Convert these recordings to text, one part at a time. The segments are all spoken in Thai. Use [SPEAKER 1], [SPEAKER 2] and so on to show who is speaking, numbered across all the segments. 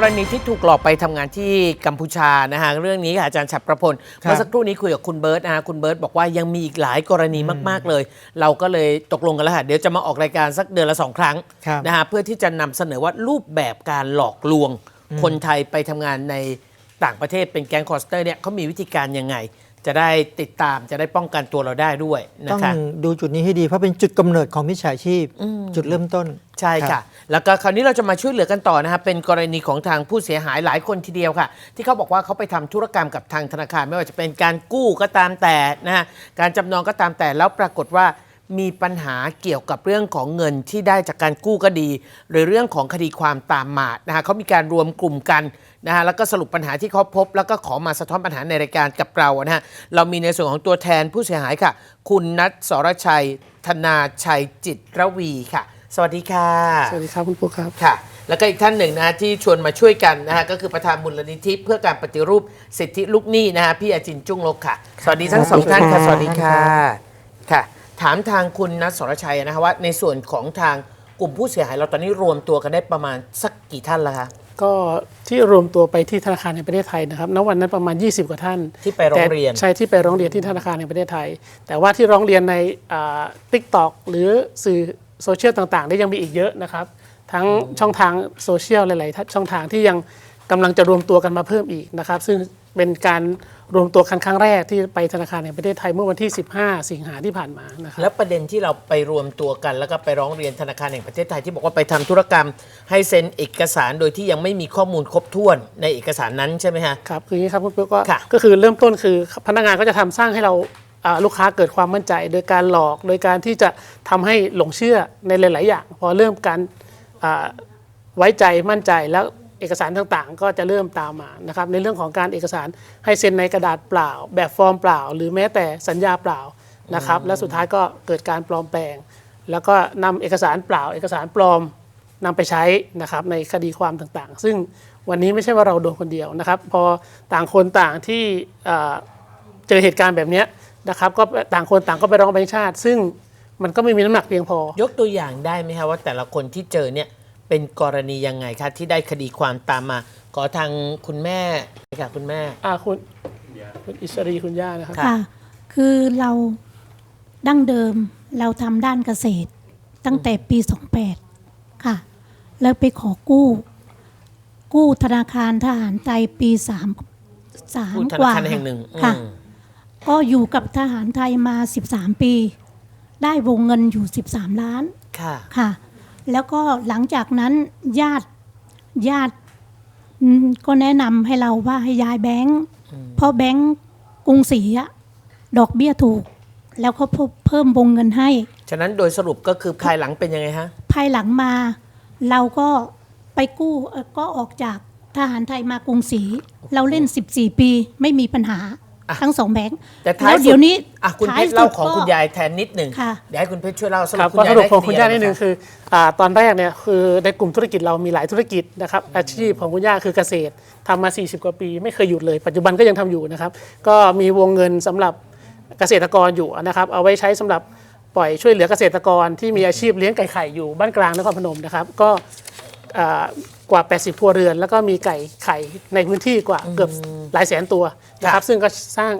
[SPEAKER 1] กรณีที่ถูกหลอกไปทำงานที่กัมพูชานะฮะเรื่องนี้ค่ะอาจารย์ฉับประพล
[SPEAKER 2] ครับ
[SPEAKER 1] เมื่อสักครู่นี้คุยกับคุณเบิร์ตนะฮะคุณเบิร์ตบอกว่ายังมีอีกหลายกรณีมาก ๆเลย เราก็เลยตกลงกันแล้วค่ะเดี๋ยวจะมาออกรายการสักเดือนละสองครั้ง
[SPEAKER 2] ครับ
[SPEAKER 1] นะฮะเพื่อที่จะนำเสนอว่ารูปแบบการหลอกลวง คนไทยไปทำงานในต่างประเทศเป็นแก๊งคอสเตอร์เนี่ยเขามีวิธีการยังไง จะได้ติดตามจะได้ป้องกันตัวเราได้ด้วยนะ
[SPEAKER 2] ต้อง
[SPEAKER 1] คะ
[SPEAKER 2] ดูจุดนี้ให้ดีเพราะเป็นจุดกำเนิดของมิจฉาชีพ จุดเริ่มต้น
[SPEAKER 1] ใช่
[SPEAKER 2] รั
[SPEAKER 1] ค่ะ
[SPEAKER 2] บ
[SPEAKER 1] แล้วก็คราวนี้เราจะมาช่วยเหลือกันต่อนะครับเป็นกรณีของทางผู้เสียหายหลายคนทีเดียวค่ะ ที่เขาบอกว่าเขาไปทำธุรกรรมกับทางธนาคาร ไม่ว่าจะเป็นการกู้ก็ตามแต่นะฮะการจำนองก็ตามแต่แล้วปรากฏว่ามีปัญหาเกี่ยวกับเรื่องของเงินที่ได้จากการกู้ก็ดี หรือเรื่องของคดีความตามมานะฮะเขามีการรวมกลุ่มกัน นะฮะแล้วก็สรุปปัญหาที่เขาพบ แล้วก็ขอมาสะท้อนปัญหาในรายการกับเรานะฮะเรามีในส่วนของตัวแทนผู้เสียหายค่ะ คุณนัทสรชัย ธนาชัยจิตรวีค่ะ สวัสดีค่ะ
[SPEAKER 3] สวัสดีครับคุณปุ๊กครับ
[SPEAKER 1] ค่ะ แล้วก็อีกท่านหนึ่งนะฮะที่ชวนมาช่วยกันนะฮะก็คือประธานมูลนิธิเพื่อการปฏิรูปสิทธิลูกหนี้นะฮะพี่อาจินจุ้งลกค่ะ สวัสดีทั้งสองท่านค่ะสวัสดีค่ะค่ะ ถามทางคุณนัทสรชัยนะฮะว่าในส่วนของทางกลุ่มผู้เสียหายเราตอนนี้รวมตัวกันได้ประมาณสักกี่ท่านแล้วคะ
[SPEAKER 3] ก็ที่รวมตัวไปที่ธนาคารแห่งประเทศไทยนะครับณวันนั้นประมาณ 20 กว่าท่าน
[SPEAKER 1] ที่ไปร้องเรียน
[SPEAKER 3] แต่ใช่ที่ไปร้องเรียนที่ธนาคารแห่งประเทศไทย แต่ว่าที่ร้องเรียนในทิกตอกหรือสื่อโซเชียลต่างๆ ได้ยังมีอีกเยอะนะครับ ทั้งช่องทางโซเชียลหลายๆช่องทางที่ยังกำลังจะรวมตัวกันมาเพิ่มอีกนะครับ ซึ่งเป็นการ รวมตัวครั้งครั้งแรกที่ไปธนาคารแห่งประเทศไทยเมื่อวันที่ 15 สิงหาที่ผ่านมานะครับ
[SPEAKER 1] แล้วประเด็นที่เราไปรวมตัวกัน แล้วก็ไปร้องเรียนธนาคารแห่งประเทศไทยที่บอกว่าไปทำธุรกรรม ให้เซ็นเอกสารโดยที่ยังไม่มีข้อมูลครบถ้วนในเอกสารนั้นใช่ไหมฮะ
[SPEAKER 3] ครับคืออย่างนี้ครับคุณปุ๊กก็
[SPEAKER 1] ค่ะ
[SPEAKER 3] ก็คือเริ่มต้นคือพนักงานก็จะทำสร้างให้เราอ่าลูกค้าเกิดความมั่นใจ โดยการหลอกโดยการที่จะทำให้หลงเชื่อในหลาย ๆ อย่าง พอเริ่มการอ่าไว้ใจมั่นใจแล้ว เอกสารต่างๆ ก็จะเริ่มตามมานะครับในเรื่องของการเอกสารให้เซ็นในกระดาษเปล่า แบบฟอร์มเปล่า หรือแม้แต่สัญญาเปล่านะครับและสุดท้ายก็เกิดการปลอมแปลง แล้วก็นำเอกสารเปล่า เอกสารปลอมนำไปใช้นะครับในคดีความต่างๆ ซึ่งวันนี้ไม่ใช่ว่าเราโดนคนเดียวนะครับ พอต่างคนต่างที่เจอเหตุการณ์แบบนี้นะครับก็ต่างคนต่างก็ไปร้องแบงค์ชาติ ซึ่งมันก็ไม่มีน้ำหนักเพียงพอ
[SPEAKER 1] ยกตัวอย่างได้ไหมคะว่าแต่ละคนที่เจอเนี่ย เป็นกรณียังไงคะที่ได้คดีความตามมา ขอทางคุณแม่ค่ะคุณแม่
[SPEAKER 3] อ่าคุณคุณอิสรีคุณย่านะครับ
[SPEAKER 1] ค่ะ
[SPEAKER 4] ค่ะคือเราดั้งเดิมเราทำด้านเกษตร ตั้งแต่ปี 28 ค่ะ แล้วไปขอกู้ กู้ธนาคารทหารไทยปี3
[SPEAKER 1] พูด
[SPEAKER 4] 3
[SPEAKER 1] ธ
[SPEAKER 4] ก
[SPEAKER 1] นา
[SPEAKER 4] ว่า
[SPEAKER 1] คารแห่งหนึ่ง
[SPEAKER 4] ค่ะ
[SPEAKER 1] อืม
[SPEAKER 4] ก็อยู่กับทหารไทยมา 13 ปี ได้วงเงินอยู่ 13 ล้าน
[SPEAKER 1] ค่ะ
[SPEAKER 4] ค่ะ แล้วก็หลังจากนั้นญาติญาติอืมก็แนะนำให้เราว่าให้ย้ายแบงค์เพราะแบงค์กรุงศรีอะดอกเบี้ยถูก แล้วเขาเพิ่มวงเงินให้
[SPEAKER 1] ฉะนั้นโดยสรุปก็คือภายหลังเป็นยังไงฮะ
[SPEAKER 4] ภายหลังมาเราก็ไปกู้เอ่อก็ออกจากทหารไทยมากรุงศรีเราเล่น 14 ปีไม่มีปัญหา
[SPEAKER 1] อะ
[SPEAKER 4] ทั้งสองแบงค์
[SPEAKER 1] แต่ท้าย
[SPEAKER 4] แล้ว
[SPEAKER 1] สุด
[SPEAKER 4] เดี๋ยวนี้
[SPEAKER 1] อะคุณเพ
[SPEAKER 4] ท้
[SPEAKER 1] ชรเล่า
[SPEAKER 4] สุด
[SPEAKER 1] ของ
[SPEAKER 4] ก็
[SPEAKER 1] คุณยายแทนนิดหนึ่ง
[SPEAKER 4] ค่ะ
[SPEAKER 1] เดี๋ยวให้คุณเพชรช่วยเล่าส
[SPEAKER 3] ค
[SPEAKER 1] รุ
[SPEAKER 3] รั
[SPEAKER 1] ป
[SPEAKER 3] บ
[SPEAKER 1] คุณ
[SPEAKER 3] ก็
[SPEAKER 1] ยาย
[SPEAKER 3] สรุป
[SPEAKER 1] ได้
[SPEAKER 3] ของคุณย่าะ
[SPEAKER 1] ไร
[SPEAKER 3] นิดนึง
[SPEAKER 1] บ้
[SPEAKER 3] คืออาตอนแรกเนี่ยคือในกลุ่มธุรกิจเรามีหลายธุรกิจนะครับอาชีพของคุณย่าคือเกษตรทำมา 40 กว่าปี ไม่เคยหยุดเลย ปัจจุบันก็ยังทำอยู่นะครับ ก็มีวงเงินสำหรับเกษตรกรอยู่นะครับ เอาไว้ใช้สำหรับปล่อยช่วยเหลือเกษตรกรที่มีอาชีพเลี้ยงไก่ไข่อยู่บ้านกลางนครพนมนะครับ ก็อ่า กว่า 80 ครัวเรือน แล้วก็มีไก่ไข่ในพื้นที่กว่าเกือบหลายแสนตัวนะครับ ซึ่งก็สร้าง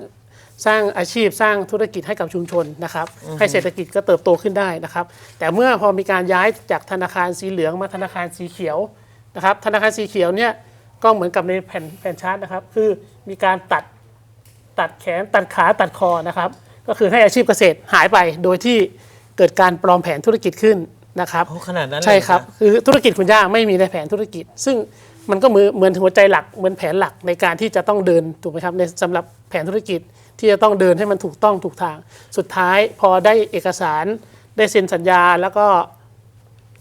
[SPEAKER 3] สร้างอาชีพสร้างธุรกิจให้กับชุมชนนะครับ ให้เศรษฐกิจก็เติบโตขึ้นได้นะครับ แต่เมื่อพอมีการย้ายจากธนาคารสีเหลืองมาธนาคารสีเขียวนะครับ ธนาคารสีเขียวเนี่ยก็เหมือนกับในแผ่นแผ่นชาร์ตนะครับ คือมีการตัดตัดแขนตัดขาตัดคอนะครับ ก็คือให้อาชีพเกษตรหายไปโดยที่เกิดการปลอมแผนธุรกิจขึ้น นะครับ
[SPEAKER 1] โอ้ขนาดนั้นเลย
[SPEAKER 3] ใช่ครับ
[SPEAKER 1] เหอ
[SPEAKER 3] คือธุรกิจคุณย่าไม่มีในแผนธุรกิจ ซึ่งมันก็เหมือนเหมือนหัวใจหลักเหมือนแผนหลักในการที่จะต้องเดินถูกไหมครับในสำหรับแผนธุรกิจที่จะต้องเดินให้มันถูกต้องถูกทาง สุดท้ายพอได้เอกสารได้เซ็นสัญญาแล้วก็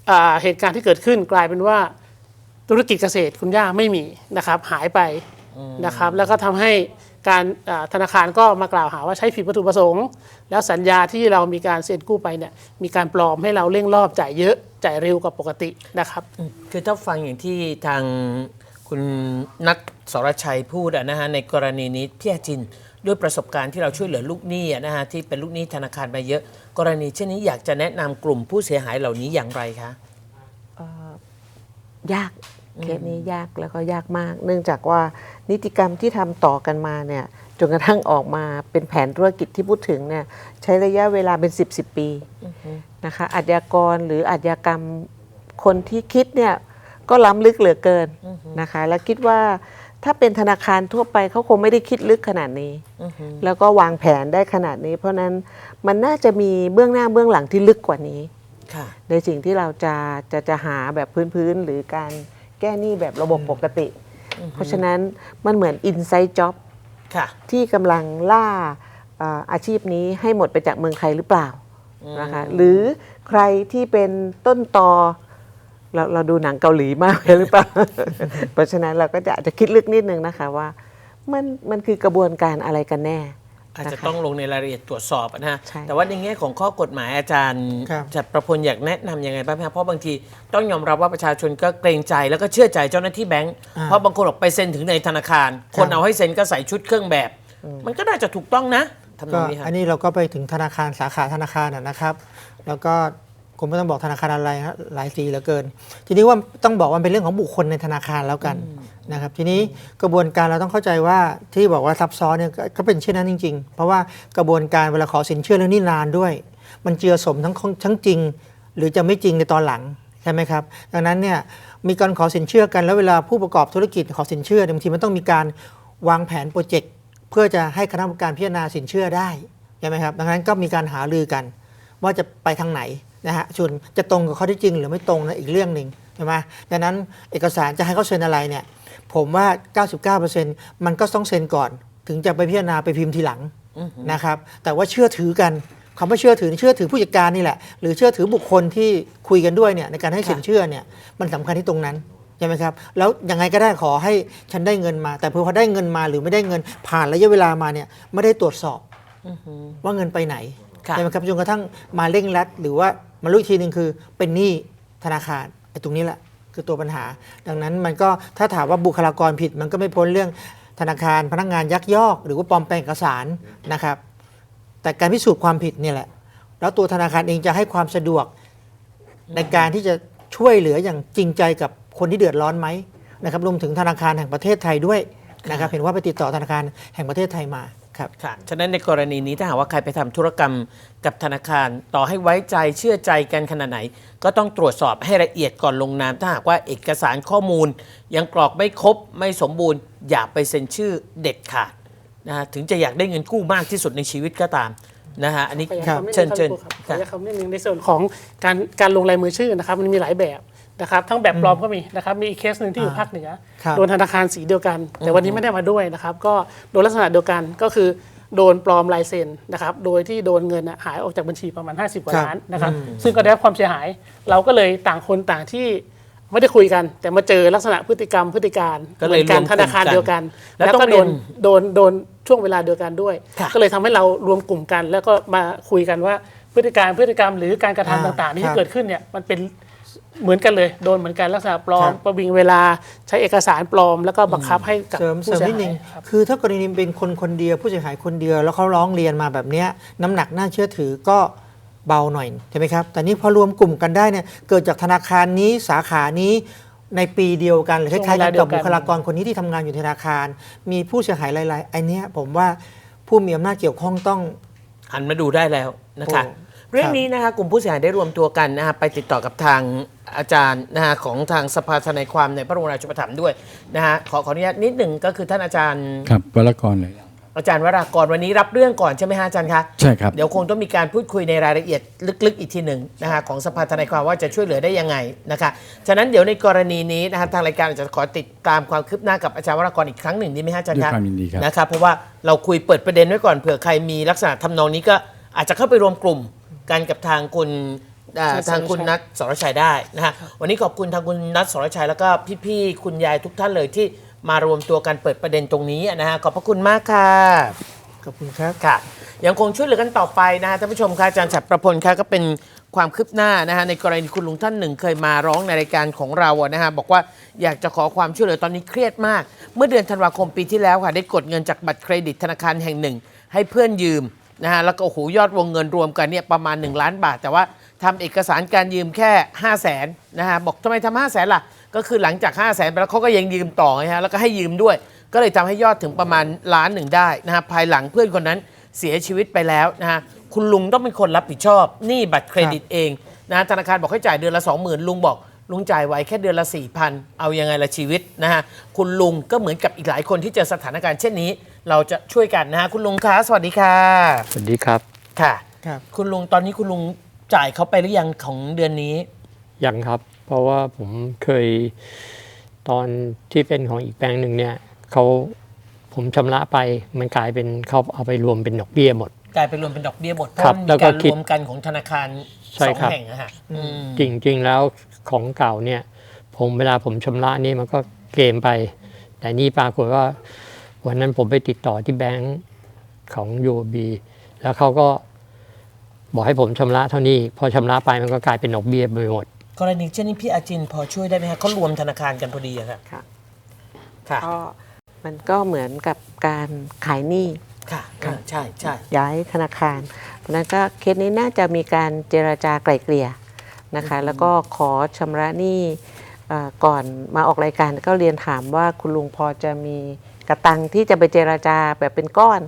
[SPEAKER 3] อ่าเหตุการณ์ที่เกิดขึ้นกลายเป็นว่าธุรกิจเกษตรคุณย่าไม่มีนะครับหายไปนะครับ แล้วก็ทำให้ การอ่าธนาคารก็มากล่าวหาว่าใช้ผิดวัตถุประสงค์ แล้วสัญญาที่เรามีการเซ็นกู้ไปเนี่ยมีการปลอมให้เราเร่งรอบจ่ายเยอะจ่ายเร็วกว่าปกตินะครับ
[SPEAKER 1] คือถ้าฟังอย่างที่ทางคุณนัทสรชัยพูดอะนะฮะในกรณีนี้พี่อาจินด้วยประสบการณ์ที่เราช่วยเหลือลูกหนี้อะนะฮะที่เป็นลูกหนี้ธนาคารมาเยอะ กรณีเช่นนี้อยากจะแนะนำกลุ่มผู้เสียหายเหล่านี้อย่างไรคะ
[SPEAKER 5] ยาก เคสนี้ยากแล้วก็ยากมาก เนื่องจากว่านิติกรรมที่ทำต่อกันมาเนี่ยจนกระทั่งออกมาเป็นแผนธุรกิจที่พูดถึงเนี่ยใช้ระยะเวลาเป็น 10บสปีนะคะอาชญากรหรืออาชญากรรมคนที่คิดเนี่ยก็ล้ำลึกเหลือเกินนะคะ แล้วคิดว่าถ้าเป็นธนาคารทั่วไปเขาคงไม่ได้คิดลึกขนาดนี้ แล้วก็วางแผนได้ขนาดนี้ เพราะฉะนั้นมันน่าจะมีเบื้องหน้าเบื้องหลังที่ลึกกว่านี้
[SPEAKER 1] ค่ะ
[SPEAKER 5] ในสิ่งที่เราจะจะจะหาแบบพื้นๆ หรือการ แก้หนี้แบบระบบปกติ เพราะฉะนั้นมันเหมือน inside job
[SPEAKER 1] ค่ะ
[SPEAKER 5] ที่กำลังล่าเอ่ออาชีพนี้ให้หมดไปจากเมืองไทยหรือเปล่านะคะหรือใครที่เป็นต้นตอเราเราดูหนังเกาหลีมากเลยหรือเปล่า เพราะฉะนั้นเราก็จะอาจจะคิดลึกนิดนึงนะคะว่า มันมันคือกระบวนการอะไรกันแน่
[SPEAKER 1] อาจจะ
[SPEAKER 5] นะคะ
[SPEAKER 1] ต้องลงในรายละเอียดตรวจสอบนะฮะ
[SPEAKER 5] ใช่
[SPEAKER 1] แต่ว่าในแง่ของข้อกฎหมายอาจารย์
[SPEAKER 2] ครับ
[SPEAKER 1] จัดประพลอยากแนะนำยังไงบ้างไหมครับเพราะบางทีต้องยอมรับว่าประชาชนก็เกรงใจแล้วก็เชื่อใจเจ้าหน้าที่แบงก์
[SPEAKER 2] อ่า
[SPEAKER 1] เพราะบางคนออกไปเซ็นถึงในธนาคาร คน
[SPEAKER 2] ครับ
[SPEAKER 1] เอาให้เซ็นก็ใส่ชุดเครื่องแบบ มันก็น่าจะถูกต้องนะทำน
[SPEAKER 2] ก็
[SPEAKER 1] องนี้ครั
[SPEAKER 2] อั
[SPEAKER 1] บ
[SPEAKER 2] นนี้เราก็ไปถึงธนาคารสาขาธนาคารนะนะครับ แล้วก็ คงไม่ต้องบอกธนาคารอะไรฮะหลายสีเหลือเกิน ทีนี้ว่าต้องบอกว่ามันเป็นเรื่องของบุคคลในธนาคารแล้วกันนะครับ ทีนี้กระบวนการเราต้องเข้าใจว่าที่บอกว่าซับซ้อนเนี่ยก็ก็เป็นเช่นนั้นจริง ๆ เพราะว่ากระบวนการเวลาขอสินเชื่อเรื่องนี้นานด้วย มันเจือสมทั้งทั้งจริง หรือจะไม่จริงในตอนหลังใช่ไหมครับ ดังนั้นเนี่ยมีการขอสินเชื่อกันแล้วเวลาผู้ประกอบธุรกิจขอสินเชื่อเนี่ยบางทีมันต้องมีการวางแผนโปรเจกต์เพื่อจะให้คณะกรรมการพิจารณาสินเชื่อได้ใช่ไหมครับดังนั้นก็มีการหารือกัน ว่าจะไปทางไหน นะฮะส่วนจะตรงกับข้อเที่จริงหรือไม่ตรงนะอีกเรื่องหนึ่งใช่ไหมดังนั้นเอกสารจะให้เขาเซ็นอะไรเนี่ยผมว่า 99%มันก็ต้องเซ็นก่อน ถึงจะไปพิจารณาไปพิมพ์ทีหลังนะครับแต่ว่าเชื่อถือกันคำว่าเชื่อถือนี่เชื่อถือผู้จัดการนี่แหละ หรือเชื่อถือบุคคลที่คุยกันด้วยเนี่ยในการให้สินเชื่อเนี่ยมันสำคัญที่ตรงนั้นใช่ไหมครับแล้วยังไงก็ได้ขอให้ฉันได้เงินมา แต่พอได้เงินมาหรือไม่ได้เงินผ่านระยะเวลามาเนี่ยไม่ได้ตรวจสอบว่าเงินไปไหน
[SPEAKER 1] ค่ะ
[SPEAKER 2] ใช่ไหมครับจนกระทั่งมาเร่งรัด หรือว่ามารู้อีกทีหนึ่งคือเป็นหนี้ธนาคารไอ้ตรงนี้แหละคือตัวปัญหา ดังนั้นมันก็ถ้าถามว่าบุคลากรผิด มันก็ไม่พ้นเรื่องธนาคารพนักงานยักยอก หรือว่าปลอมแปลงเอกสารนะครับ แต่การพิสูจน์ความผิดเนี่ยแหละ แล้วตัวธนาคารเองจะให้ความสะดวกในการที่จะช่วยเหลืออย่างจริงใจกับคนที่เดือดร้อนไหมนะครับรวมถึงธนาคารแห่งประเทศไทยด้วยนะครับเห็นว่าไปติดต่อธนาคารแห่งประเทศไทยมา ครับ
[SPEAKER 1] ค่ะฉะนั้นในกรณีนี้ถ้าหากว่าใครไปทำธุรกรรมกับธนาคาร ต่อให้ไว้ใจเชื่อใจกันขนาดไหน ก็ต้องตรวจสอบให้ละเอียดก่อนลงนาม ถ้าหากว่าเอกสารข้อมูล ยังกรอกไม่ครบไม่สมบูรณ์ อย่าไปเซ็นชื่อเด็ดขาดนะฮะถึงจะอยากได้เงินกู้มากที่สุดในชีวิตก็ตามนะฮะอันนี้
[SPEAKER 3] ขออนุญาต
[SPEAKER 2] ครับ
[SPEAKER 3] คำนิด
[SPEAKER 1] เชิญ
[SPEAKER 3] นึง
[SPEAKER 1] เชิญ
[SPEAKER 3] ครับขอ
[SPEAKER 1] ค่ะ
[SPEAKER 3] อนุญาตคำนิดนึงในส่วนของการการลงลายมือชื่อนะครับมันมีหลายแบบ นะครับทั้งแบบปลอมก็มีนะครับมีอีกเคสหนึ่งที่อยู่ภาคเหนือ
[SPEAKER 2] ครับ
[SPEAKER 3] โดนธนาคารสีเดียวกัน แต่วันนี้ไม่ได้มาด้วยนะครับก็โดนลักษณะเดียวกันก็คือโดนปลอมลายเซ็นนะครับ โดยที่โดนเงินน่ะหายออกจากบัญชีประมาณ 50 กว่า
[SPEAKER 2] ครับ
[SPEAKER 3] ล้านนะครับ ซึ่งก็ได้รับความเสียหาย เราก็เลยต่างคนต่างที่ไม่ได้คุยกัน แต่มาเจอลักษณะพฤติกรรมพฤติการ
[SPEAKER 1] ก็เลย
[SPEAKER 3] หมือนกัน
[SPEAKER 1] รวมกลุ่ม
[SPEAKER 3] ธนาคาร
[SPEAKER 1] กัน
[SPEAKER 3] เดียวกัน
[SPEAKER 1] แล้ว
[SPEAKER 3] แล้ว
[SPEAKER 1] ต้อง
[SPEAKER 3] ก็
[SPEAKER 1] เรี
[SPEAKER 3] โด
[SPEAKER 1] ยน
[SPEAKER 3] นโดนโดนช่วงเวลาเดียวกันด้วย
[SPEAKER 1] ค่ะ
[SPEAKER 3] ก็เลยทำให้เรารวมกลุ่มกัน แล้วก็มาคุยกันว่าพฤติการพฤติกรรมหรือการกระทำ
[SPEAKER 2] อ่า
[SPEAKER 3] ต่างๆที่
[SPEAKER 2] ครับ
[SPEAKER 3] เกิดขึ้นเนี่ยมันเป็น เหมือนกันเลยโดนเหมือนกันลักษณะปลอ
[SPEAKER 2] ค
[SPEAKER 3] ม
[SPEAKER 2] รับ
[SPEAKER 3] ประวิงเวลาใช้เอกสารปลอม แล้วก็บังคับให้กับ
[SPEAKER 2] เสริม
[SPEAKER 3] ผู้
[SPEAKER 2] เสริม
[SPEAKER 3] เสีย
[SPEAKER 2] นิดนึ
[SPEAKER 3] หาย
[SPEAKER 2] ง
[SPEAKER 3] ครับ
[SPEAKER 2] คือถ้ากรณีเป็นคนคนเดียวผู้เสียหายคนเดียว แล้วเขาร้องเรียนมาแบบเนี้ยน้ำหนักน่าเชื่อถือก็เบาหน่อยใช่ไหมครับ แต่นี่พอรวมกลุ่มกันได้เนี่ยเกิดจากธนาคารนี้สาขานี้ในปีเดียวกันหรือค
[SPEAKER 3] ช่วง
[SPEAKER 2] ล้ายๆ
[SPEAKER 3] เว
[SPEAKER 2] กั
[SPEAKER 3] ลานเดีย
[SPEAKER 2] กั
[SPEAKER 3] ว
[SPEAKER 2] บ
[SPEAKER 3] กัน
[SPEAKER 2] บุคลากรคนนี้ที่ทำงานอยู่ธนาคาร มีผู้เสียหายหลายๆไอเนี้ยผมว่าผู้มีอำนาจเกี่ยวข้องต้อง
[SPEAKER 1] หันมาดูได้แล้วนะคะ
[SPEAKER 2] โอ้
[SPEAKER 1] เรื่องนี้นะคะกลุ่มผู้เสียหายได้รวมตัวกันนะคะไปติดต่อกับทางอาจารย์นะคะของทางสภาทนายความในพระบรมราชูปถัมภ์ด้วยนะคะขอขออนุญาตนิดหนึ่งก็คือท่านอาจารย์
[SPEAKER 6] ครับวรกรเลย
[SPEAKER 1] อาจารย์วรากรวันนี้รับเรื่องก่อนใช่ไหมฮะอาจารย์คะ
[SPEAKER 6] ใช่ครับ
[SPEAKER 1] เดี๋ยวคงต้องมีการพูดคุยในรายละเอียดลึกๆ อีกทีหนึ่งนะคะของสภาทนายความว่าจะช่วยเหลือได้ยังไงนะคะฉะนั้นเดี๋ยวในกรณีนี้นะคะทางรายการอาจจะขอติดตามความคืบหน้ากับอาจารย์วรากรอีกครั้งหนึ่งดีไหมฮะอาจารย์
[SPEAKER 6] ด้วย
[SPEAKER 1] คะ
[SPEAKER 6] ความยินดีครับ
[SPEAKER 1] นะครับเพราะว่าเราคุยเปิดประเด็นไว้ก่อนเผื่อใครมีลักษณะทำนองนี้ก็อาจจะเข้าไปรวมกลุ่ม กันกับทางคุณอ่า
[SPEAKER 3] ใช่
[SPEAKER 1] ทางคุณ
[SPEAKER 3] ใช่
[SPEAKER 1] นัทสรชัยได้นะฮะวันนี้ขอบคุณทางคุณนัทสรชัยแล้วก็พี่ๆคุณยายทุกท่านเลยที่มารวมตัวกันเปิดประเด็นตรงนี้นะฮะขอบพระคุณมากค่ะ
[SPEAKER 2] ขอบคุณครับ
[SPEAKER 1] ค่ะ ยังคงช่วยเหลือกันต่อไปนะฮะท่านผู้ชมค่ะอาจารย์ฉัตรประพลค่ะก็เป็นความคืบหน้านะฮะในกรณีคุณลุงท่านหนึ่งเคยมาร้องในรายการของเราอะนะฮะบอกว่าอยากจะขอความช่วยเหลือตอนนี้เครียดมาก เมื่อเดือนธันวาคมปีที่แล้วค่ะได้กดเงินจากบัตรเครดิตธนาคารแห่งหนึ่ง ให้เพื่อนยืม นะฮะแล้วก็โอ้โหยอดวงเงินรวมกันเนี่ยประมาณ 1 ล้านบาท แต่ว่าทำเอกสารการยืมแค่ 5 0 0แสนนะฮะบอกทำไมทำห้าแสนล่ะ ก็คือหลังจาก 5 0 0แสนไปแล้วเขาก็ยังยืมต่อไงฮะแล้วก็ให้ยืมด้วย ก็เลยทำให้ยอดถึงประมาณล้านหนึ่งได้นะฮะภายหลังเพื่อนคนนั้นเสียชีวิตไปแล้วนะฮะคุณลุงต้องเป็นคนรับผิดชอบหนี้บัตรเครดิตเองนะฮะธนาคารบอกให้จ่ายเดือนละ 20,000ลุงบอก ลุงจ่ายไว้แค่เดือนละ4,000เอายังไงละชีวิตนะฮะคุณลุงก็เหมือนกับอีกหลายคนที่เจอสถานการณ์เช่นนี้ เราจะช่วยกันนะฮะคุณลุงคะสวัสดีค่ะ
[SPEAKER 6] สวัสดีครับ
[SPEAKER 1] ค่ะ
[SPEAKER 2] ครับ
[SPEAKER 1] คุณลุงตอนนี้คุณลุงจ่ายเขาไปหรือยังของเดือนนี้
[SPEAKER 6] ยังครับ เพราะว่าผมเคยตอนที่เป็นของอีกแบงค์หนึ่งเนี่ยเขาผมชำระไปมันกลายเป็นเขาเอาไปรวมเป็นดอกเบี้ยหมด
[SPEAKER 1] กลายเป็นรวมเป็นดอกเบี้ยหมดเพ
[SPEAKER 6] ครั
[SPEAKER 1] ราะ
[SPEAKER 6] บ
[SPEAKER 1] มัน
[SPEAKER 6] แล้
[SPEAKER 1] มี
[SPEAKER 6] วก็
[SPEAKER 1] การ
[SPEAKER 6] คิ
[SPEAKER 1] ร
[SPEAKER 6] ด
[SPEAKER 1] วมกันของธนาคาร
[SPEAKER 6] ใช่
[SPEAKER 1] สอง
[SPEAKER 6] ครับ
[SPEAKER 1] แห่งนะฮะอืม
[SPEAKER 6] จริงๆแล้ว ของเก่าเนี่ยผมเวลาผมชำระนี่มันก็เกมไป แต่นี่ปรากฏว่าวันนั้นผมไปติดต่อที่แบงค์ของ UOB แล้วเขาก็บอกให้ผมชำระเท่านี้ พอชำระไปมันก็กลายเป็นดอกเบี้ยไปหมด
[SPEAKER 1] กรณีเช่นนี้พี่อาจินพอช่วยได้ไหมฮะเขารวมธนาคารกันพอดีอะครับ
[SPEAKER 5] ค่ะ
[SPEAKER 1] ค่ะ
[SPEAKER 5] ก็มันก็เหมือนกับการขายหนี้
[SPEAKER 1] ค่ะอ่าใช่ใช่
[SPEAKER 5] ย้ายธนาคารเพราะฉะนั้นก็เคสนี้น่าจะมีการเจราจาไกล่เกลี่ย นะคะแล้วก็ขอชำระหนี้เอ่อก่อนมาออกรายการก็เรียนถามว่าคุณลุงพอจะมีกระตังที่จะไปเจราจาแบบเป็นก้อน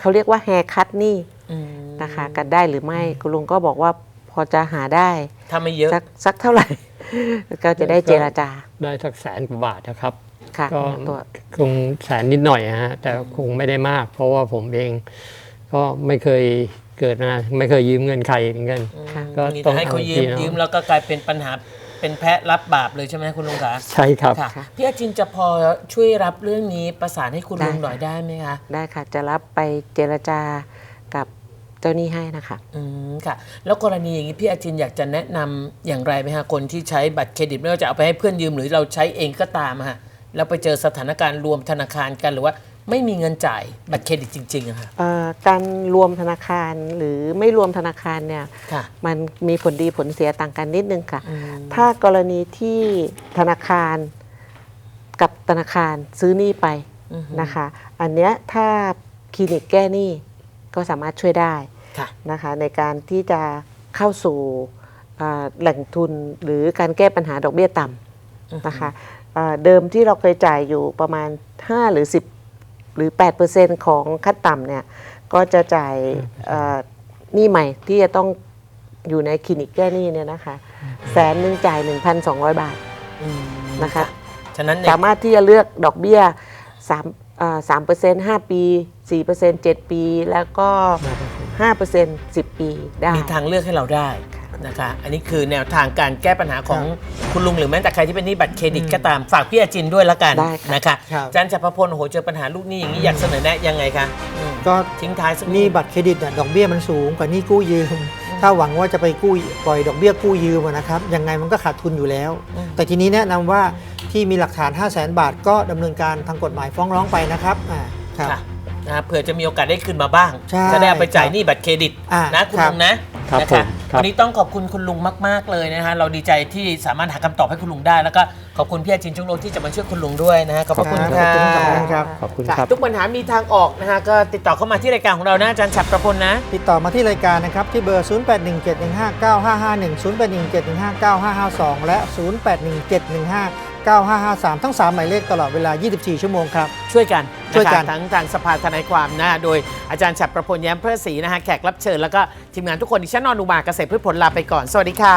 [SPEAKER 5] เขาเรียกว่าแฮคัตหนี้
[SPEAKER 1] อืม
[SPEAKER 5] นะคะกันได้หรือไม่คุณลุงก็บอกว่าพอจะหาได้
[SPEAKER 1] ถ้าไม่เยอะ
[SPEAKER 5] สักสักเท่าไหร่ ก็จะได้เจราจา
[SPEAKER 6] ได้สักแสนกว่าบาทนะครับ
[SPEAKER 5] ค่ะ
[SPEAKER 6] ก็
[SPEAKER 5] ตัว
[SPEAKER 6] คงแสนนิดหน่อยอะฮะแต่คงไม่ได้มาก เพราะว่าผมเองก็ไม่เคย เกิดมาไม่เคยยืมเงินใครเหมือนกัน
[SPEAKER 5] ค่ะ
[SPEAKER 6] ก็
[SPEAKER 1] มี
[SPEAKER 6] ต้
[SPEAKER 1] แต่
[SPEAKER 6] อง
[SPEAKER 1] ให้เขา
[SPEAKER 6] เอา
[SPEAKER 1] ยื
[SPEAKER 6] พี่
[SPEAKER 1] ม
[SPEAKER 6] น้อง
[SPEAKER 1] ยืมแล้วก็กลายเป็นปัญหาเป็นแพะรับบาปเลยใช่ไหมคุณลุงคะ
[SPEAKER 6] ใช่ครับ
[SPEAKER 1] ค่ะพี่อาจินจะพอช่วยรับเรื่องนี้ประสานให้คุณลุง
[SPEAKER 5] ได้
[SPEAKER 1] หน่อยได้ไหมคะ
[SPEAKER 5] ได้ค่ะจะรับไปเจรจากับเจ้าหนี้ให้นะคะ
[SPEAKER 1] อืมค่ะ แล้วกรณีอย่างนี้พี่อาจินอยากจะแนะนำอย่างไรไหมคะคนที่ใช้บัตรเครดิตไม่ว่าจะเอาไปให้เพื่อนยืมหรือเราใช้เองก็ตามอะฮะแล้วไปเจอสถานการณ์รวมธนาคารกันหรือว่า ไม่มีเงินจ่ายบัตรเครดิตจริงๆอะค่ะ
[SPEAKER 5] เอ่อการรวมธนาคารหรือไม่รวมธนาคารเนี่ย
[SPEAKER 1] ค่ะ
[SPEAKER 5] มันมีผลดีผลเสียต่างกันนิดนึงค่ะ
[SPEAKER 1] อืม
[SPEAKER 5] ถ้ากรณีที่ธนาคารกับธนาคารซื้อหนี้ไปนะคะ อันเนี้ยถ้าคลินิกแก้หนี้ก็สามารถช่วยได้
[SPEAKER 1] ค่ะ
[SPEAKER 5] นะคะในการที่จะเข้าสู่เอ่อแหล่งทุนหรือการแก้ปัญหาดอกเบี้ยต่ำนะคะเอ่อเดิมที่เราเคยจ่ายอยู่ประมาณ 5 หรือ 10 หรือ 8%ของขั้นต่ำเนี่ย ก็จะจ่ายเอ่อหนี้ใหม่ที่จะต้องอยู่ในคลินิกแก้หนี้เนี่ยนะคะแสนหนึ่งจ่าย 1,200 บาท
[SPEAKER 1] อืม
[SPEAKER 5] นะคะ
[SPEAKER 1] ฉะนั้นใน
[SPEAKER 5] สามารถที่จะเลือกดอกเบี้ย3เอ่อ3เปอร์เซ็นต์5ปี4เปอร์เซ็นต์7ปี แล้วก็5เปอร์เซ็นต์10ปีได้
[SPEAKER 1] มีทางเลือกให้เราได้ นะคะ อันนี้คือแนวทางการแก้ปัญหาของคุณลุงหรือแม้แต่ใครที่เป็นหนี้บัตรเครดิตก็ตามฝากพี่อาจินด้วยละกัน
[SPEAKER 5] ได้ค่ะ
[SPEAKER 1] นะคะ
[SPEAKER 2] ครับ
[SPEAKER 1] อาจารย์จักรพลโอ้โหเจอปัญหาลูกหนี้อย่างนี้อยากเสนอแนะยังไงคะอืม
[SPEAKER 2] ก็
[SPEAKER 1] ทิ้งท้ายสัก
[SPEAKER 2] ห
[SPEAKER 1] นิ
[SPEAKER 2] นี้
[SPEAKER 1] ด
[SPEAKER 2] บัตรเครดิตเนี่ยดอกเบี้ยมันสูงกว่าหนี้กู้ยืม ถ้าหวังว่าจะไปกู้ปล่อยดอกเบี้ยกู้ยืมอะนะครับยังไงมันก็ขาดทุนอยู่แล้วแต่ทีนี้แนะนำว่าที่มีหลักฐาน 5 0 0แสนบาทก็ดำเนินการทางกฎหมายฟ้องร้องไปนะครับอ่าครับ
[SPEAKER 1] ค่ะนะเผื่อจะมีโอกาสได้คืนมาบ้าง
[SPEAKER 2] ใช่
[SPEAKER 1] จะได้เอาไปจ่ายหนี้บัตรเครดิต
[SPEAKER 2] อ่า
[SPEAKER 1] นะคุณ
[SPEAKER 2] ครับ
[SPEAKER 1] ลุงนะครับนะ
[SPEAKER 6] ผ
[SPEAKER 1] คะ
[SPEAKER 6] ม ครับ
[SPEAKER 1] วันนี้ต้องขอบคุณคุณลุงมาก ๆ เลยนะฮะเราดีใจที่สามารถหาคำตอบให้คุณลุงได้แล้วก็ขอบคุณพี่อาจินจุงโลที่จะมาช่วยคุณลุงด้วยนะฮะขอบพระคุณ
[SPEAKER 2] ขอบ
[SPEAKER 1] ค่ะ
[SPEAKER 2] คุณทั้งสองท่านครับ
[SPEAKER 6] ขอบคุณ
[SPEAKER 1] ค่ะ
[SPEAKER 6] ครับ
[SPEAKER 1] ทุกปัญหามีทางออกนะฮะก็ติดต่อเข้ามาที่รายการของเรานะอาจารย์ฉัตรประพลนะ
[SPEAKER 2] ติดต่อมาที่รายการนะครับ ที่เบอร์ 0817159551 0817159552 และ 0817159553 ทั้ง 3 หมายเลขตลอดเวลา 24 ชั่วโมงครับ
[SPEAKER 1] ช่วยกัน
[SPEAKER 2] ช่วยกันะ
[SPEAKER 1] คะทั้งทางสภาทนายความนะโดยอาจารย์ฉัตรประพลแย้มเพื่อศรีนะฮะแขกรับเชิญแล้วก็ทีมงานทุกคนดิฉันนอนอุมาเกษตรพืชผลลาไปก่อน สวัสดีค่ะ